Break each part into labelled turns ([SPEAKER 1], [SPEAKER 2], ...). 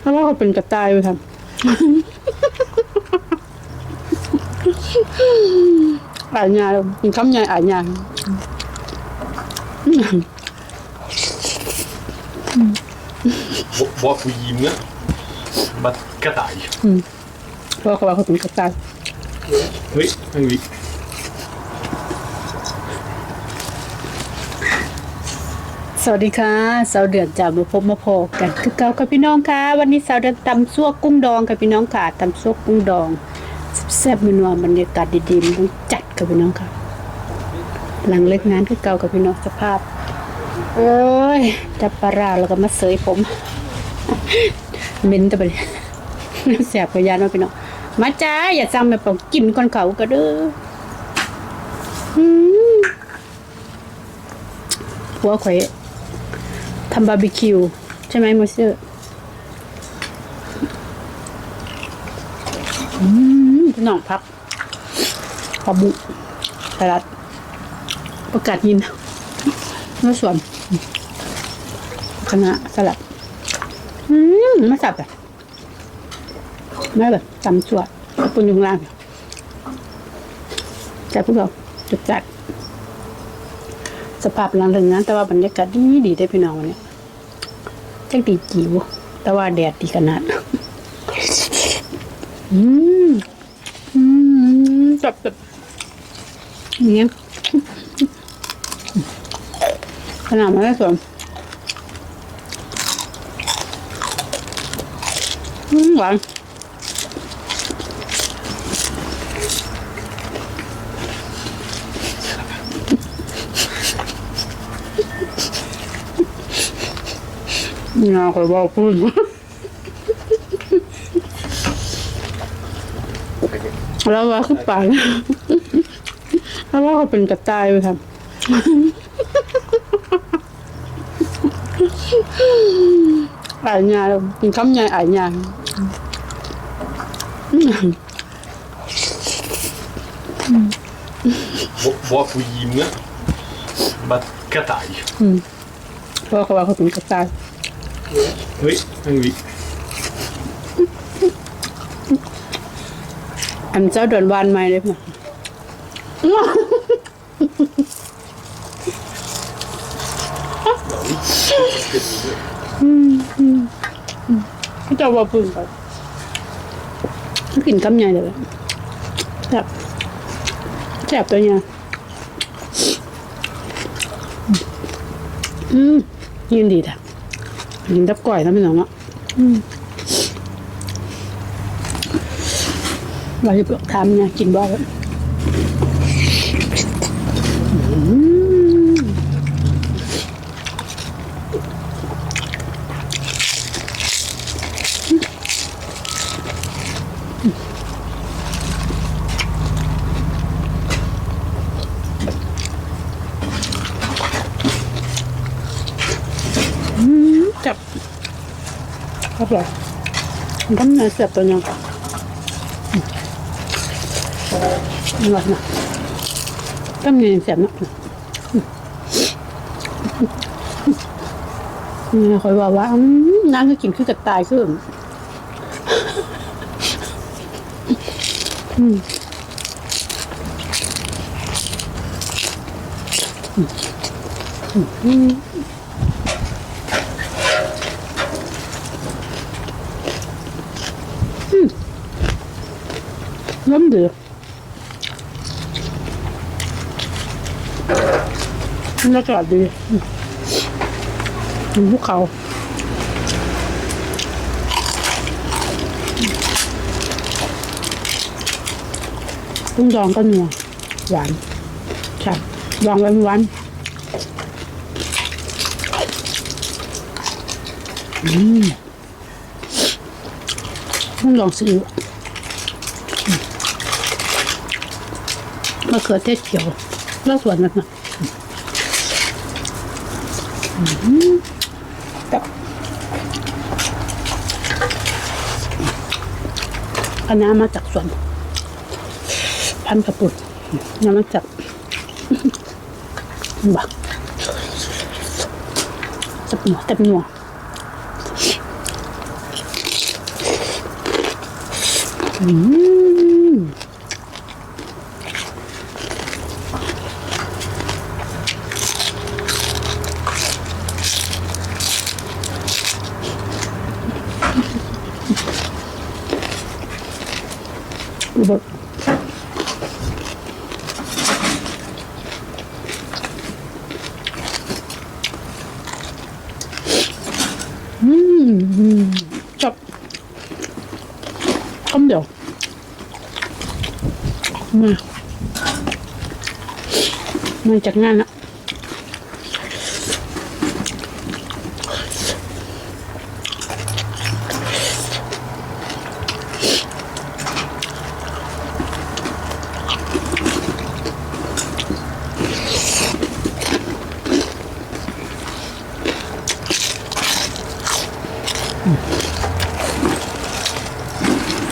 [SPEAKER 1] เพราะว่าเขาเป็นกระต่ายไปครับอ่านยากินคำใหญ่อ่านยา
[SPEAKER 2] Vad får givna? Bara kataj.
[SPEAKER 1] เพราะเขาว่าเขาเป็นกระต่าย
[SPEAKER 2] Oj, en vik.
[SPEAKER 1] สวัสดีค่ะสาวเดือนจากมาพบมาพอกันคือเก่ากับพี่น้องค่ะ วันนี้สาวเดือนตำซั่วกุ้งดองกับพี่น้องค่ะตำซั่วกุ้งดองแซ่บๆนัวบรรยากาศดีๆมันต้องจัดกับพี่น้องค่ะ หลังเลิกงานคือเก่ากับพี่น้องสภาพเอ้ยจับปลาร้าแล้วก็มาเสยผมเม็นต่บัดนี้แสบกระยานว่าพี่น้องมาจ้าอย่าจำแบบผมกินก่อนเขาก็เด้ออืมหัวข่อย ทำบาร์บีคิว ใช่ไหมโมเสอร์พี่น้องพักขอบุสลัด ประกาศยินเนื้อส่วนคณะสลัด อืมมาสับอะไม่แบบจำสวดปุนยุงล่างจัดพวกเราจุดจัด สภาพหลังเรื่องงานแต่ว่าบรรยากาศดีดีได้พี่น้องวันนี้ จังตีจิ๋วแต่ว่าแดดดีขนาด อืม อืมจับจับเนี้ยขนาดมันไม่สวมอืมหวาน น่าคอยบอกพูดแล้วว่าคือปากแล้วว่าเขาเป็นกระต่ายไปครับอานยาเป็นคำใหญ่อานยา
[SPEAKER 2] Vad- Vad får givna? Bara kataj.
[SPEAKER 1] เพราะเขาว่าเขาเป็นกระต่าย
[SPEAKER 2] Oj, en vik.
[SPEAKER 1] อันเจ้าเดินวานไม่เลยมั้งเขาจะว่าพึ่งไปกินคำใหญ่เลยแซ่บแซ่บตัวเนี้ยอืมยินดีท่ะ ยินทับก่อยนะพี่น้องอะเราจะทำเนี่ยกินบ่อยจับ ครับเลยทำเนื้อเสียบตัวเนี้ยอร่อยนะต้มยำแซ่บนะนี่คอยว่าว่าน้ำก็กินคือกระต่ายคืออืมอืมอืม ล้มเดือดบรรยากาศดีอยู่ภูเขากุ้งดองก็นัวหวานใช่ดองไว้หวานอืมกุ้งดองซีอิ๊ว มะเขือเทศเขียวแล้วส่วนนั้นนะอันนี้มาจากส่วน พันกระปุกน้ำมาจากบักจับหนัวจับหนัวอืม อุบลอืมชอบคำเดียวมามาจากงานละ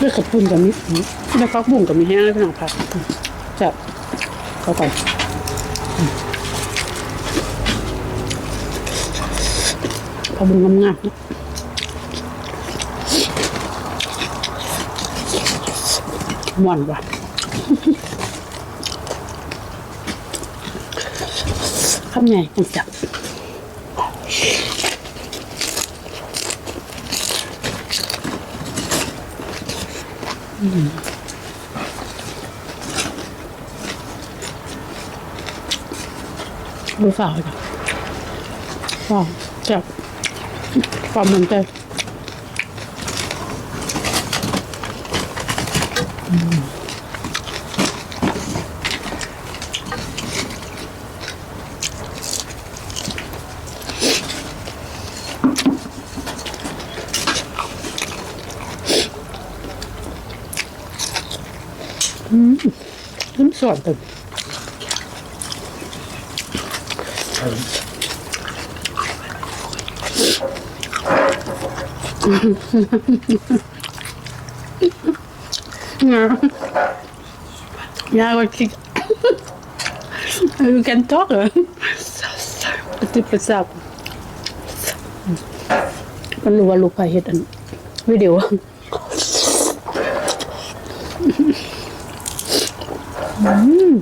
[SPEAKER 1] ด้วย ขับปุ่นกับมิด้วยฟักบุ่งกับมีแห้งแล้วพี่น้องค่ะจับเข้าไปพอบุ่งงามๆนะหวนว่ะคำใหญ่ต้องจับ ดูสาวจ้ะว้าวจับความเหมือน น้ำสดตึง Yeah. Yeah, what you, you can talk. Huh? Tip it up. มันรู้ว่าลูกไปเฮ็ดอันวิดีโอ อืม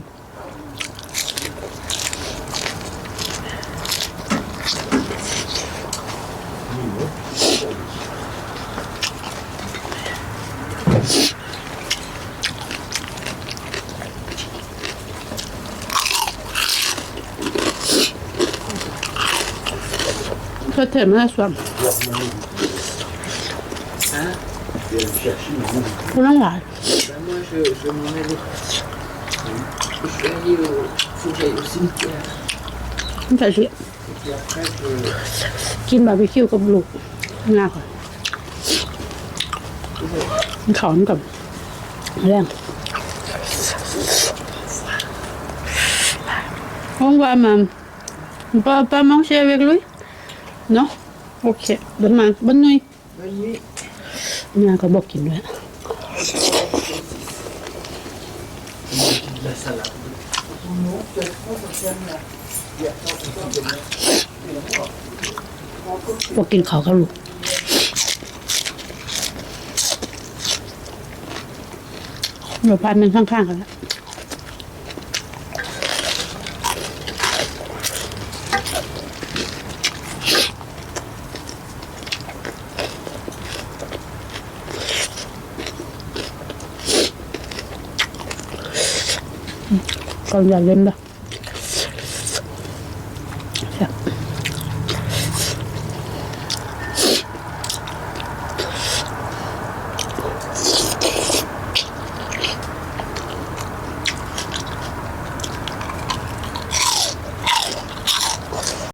[SPEAKER 1] ก็เถิดมา กินเดืส่
[SPEAKER 3] ชี
[SPEAKER 1] กินบาร์บีคิวกับลูกง่ายกว่ามันขอนกับแรงห้องว่ามันป้าป้ามอง
[SPEAKER 3] เชี
[SPEAKER 1] ยร์เวกลุยเนาะโอเคเดี๋ย
[SPEAKER 2] วมา
[SPEAKER 3] บันนุย วันนี้ Mira, como que no es.
[SPEAKER 1] ว่ากกินขาวกับลูกเดี๋ยวพันหนึ่งข้างๆกันแล้ว ก่อนอย่าเล่นนะ